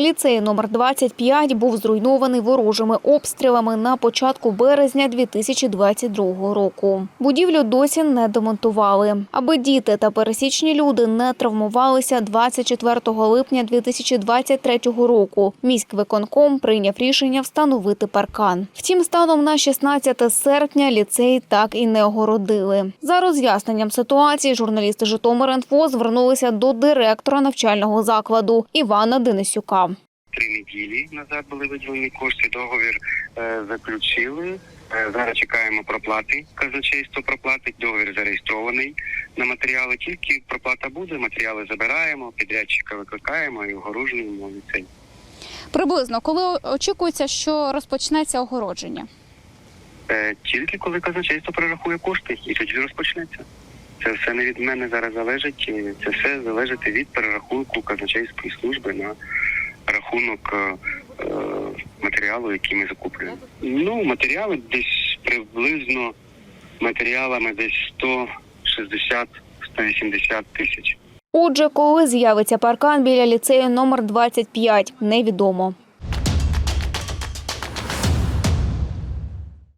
Ліцей номер 25 був зруйнований ворожими обстрілами на початку березня 2022 року. Будівлю досі не демонтували. Аби діти та пересічні люди не травмувалися 24 липня 2023 року. Міськвиконком прийняв рішення встановити паркан. Втім, станом на 16 серпня ліцей так і не огородили. За роз'ясненням ситуації журналісти Житомир.Інфо звернулися до директора навчального закладу Івана Денисюка. Три неділі назад були виділені кошти. Договір е, заключили. Е, зараз чекаємо проплати. Казначейство проплатить. Договір зареєстрований на матеріали. Тільки проплата буде, матеріали забираємо, підрядчика викликаємо і огорожуємо ліцей. Приблизно, коли очікується, що розпочнеться огородження? Е, тільки коли казначейство перерахує кошти, і тоді розпочнеться. Це все не від мене зараз залежить. Це все залежить від перерахунку казначейської служби на рахунок е, е, матеріалу, який ми закуплюємо. Ну, матеріали десь приблизно матеріалами десь 160-180 тисяч. Отже, коли з'явиться паркан біля ліцею номер 25, невідомо.